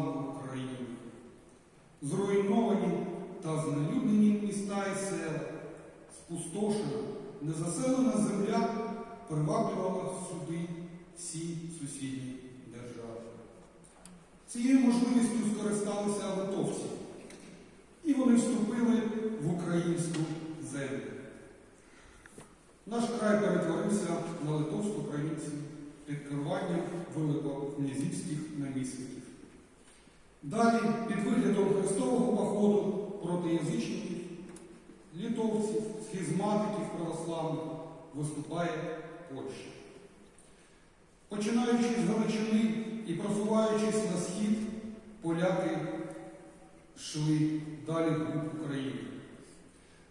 славну Україну. Зруйновані та знелюднені міста і села, спустошена, незаселена земля приваблювала сюди всі сусідні держави. Цією можливістю скористалися литовці, і вони вступили в українську землю. Наш край перетворився на литовську провінцію під керуванням великокнязівських намісників. Далі, під виглядом хрестового походу проти язичників, літовців, схизматиків православних виступає Польща. Починаючи з Галичини і просуваючись на схід, поляки йшли далі в Україну.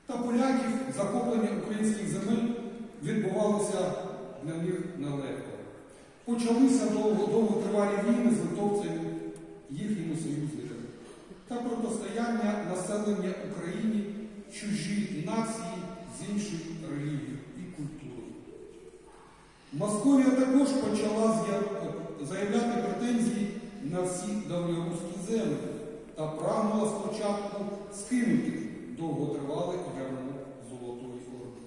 Та поляків захоплення українських земель відбувалося для них нелегко. Почалися довго, довготривалі війни з литовцями, їхніми союзниками та протистояння населення Україні чужій нації з іншою релігією і культурою. Московія також почала заявляти претензії на всі давньоруські землі та прагнула спочатку скинути довготривалий ярмо Золотої Орди.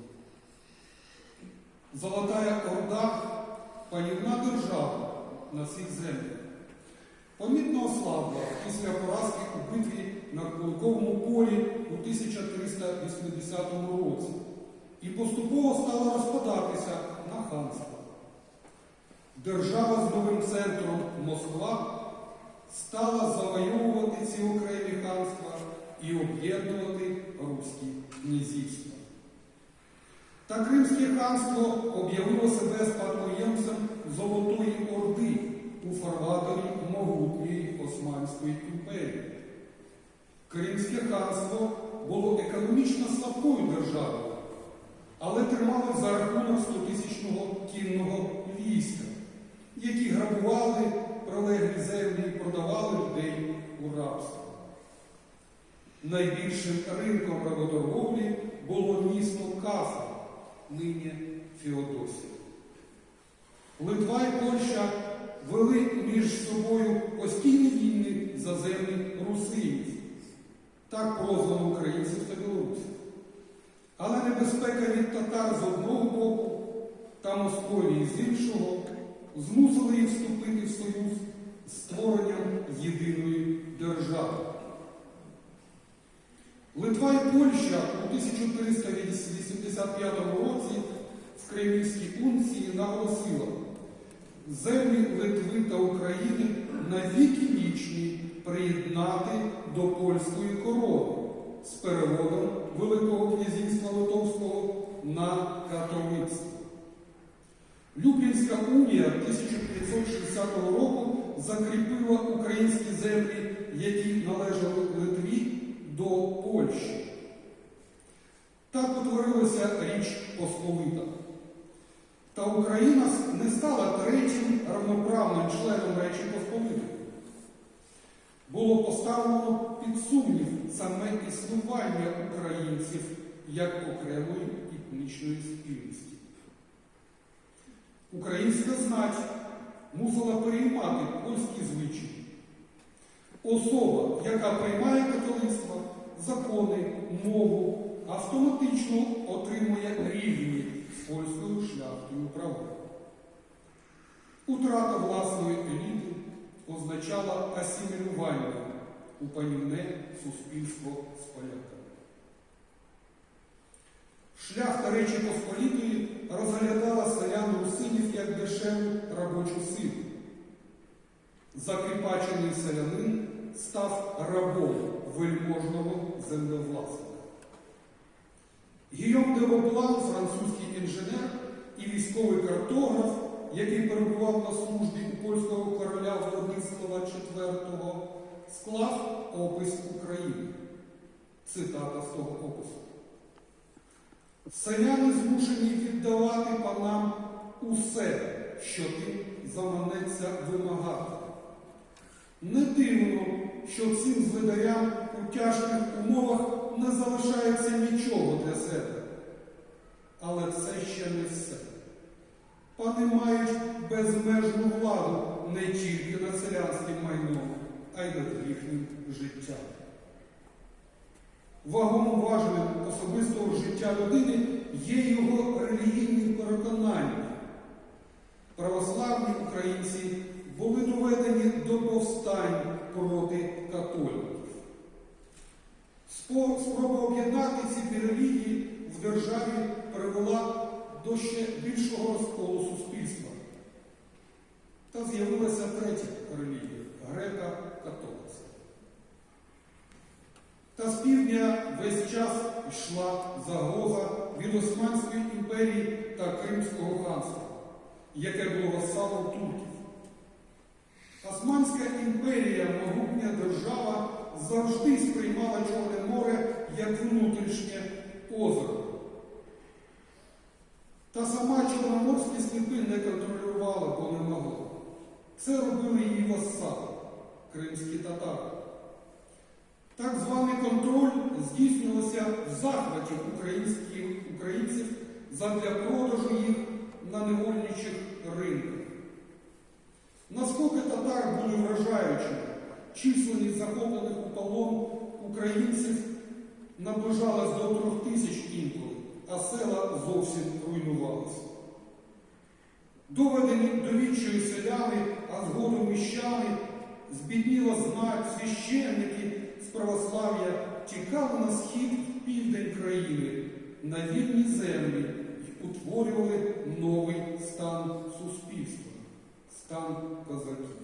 Золотая Орда панівна держава на всіх землях. Помітно ослабла після поразки у битві на Куликовому полі у 1380 році і поступово стала розпадатися на ханство. Держава з новим центром Москва стала завоювати ці окремі ханства і об'єднувати руські князівства. Та Кримське ханство об'явило себе спадкоємцем Золотої Орди у фарваторі могутньої Османської імперії. Кримське ханство було економічно слабкою державою, але трималось за рахунок 100-тисячного кінного війська, які грабували прилеглі землі і продавали людей у рабство. Найбільшим ринком работорговлі було місто Кафа, нині Феодосія. Литва і Польща вели між собою постійні війни за землі русинів, так прозвано українців та білорусів. Але небезпека від татар з одного боку та Московії з іншого змусили їх вступити в союз створенням єдиної держави. Литва і Польща у 1385 році в Кремлівській унції наголосила землі Литви та України навіки вічні приєднати до польської корони з переводом Великого князівства Литовського на католицтво. Люблінська унія 1560 року закріпила українські землі, які належали Литві до Польщі. Так утворилася Річ. Та Україна не стала третім равноправним членом Речі Посполитої. Було поставлено під сумнів саме існування українців як окремої етнічної спільності. Українська знать мусила переймати польські звичаї. Особа, яка приймає католицтво, закони, мову, автоматично отримує рівні з польською шляхтою права. Утрата власної еліти означала асимілювання у панівне суспільство з поляками. Шляхта Речі Посполітої розглядала селян русинів як дешеву робочу силу. Закріпачений селянин став рабом вельможного землевласника. Гійом де Воблан, французький інженер і військовий картограф, який перебував на службі у польського короля Владислава IV, склав опис України. Цитата з того опису. Селяни змушені віддавати панам усе, що тим заманеться вимагати. Не дивно, що цим зведарям у тяжких умовах не залишається нічого для себе. Але це ще не все. Пани мають безмежну владу не тільки над селянським майном, а й над своїм життям. Вагомим важелем особистого життя людини є його релігійні переконання. Православні українці були доведені до повстань проти католиків. Спроба об'єднати ці дві релігії в державі привела до ще більшого розколу суспільства. Та з'явилася третя релігія греко-католицька. Та з півдня весь час йшла загроза від Османської імперії та Кримського ханства, яке було васалом турків. Османська імперія, могутня держава, завжди сприймала Чорне море як внутрішнє озеро. Та сама Чорноморські сліпи не контролювала, бо не могла. Це робили її вассали, кримські татари. Так званий контроль здійснювався в захваті українців задля продажу їх на невольничих ринках. Наскоки татар були вражаючими, численність захоплених у полон українців наближалась до трьох тисяч інколи, а села зовсім руйнувалися. Доведені до відчаю селяни, а згодом міщани, збідніла знать, священники з православ'я тікали на схід в південь країни, на вільні землі і утворювали новий стан суспільства, стан козаків.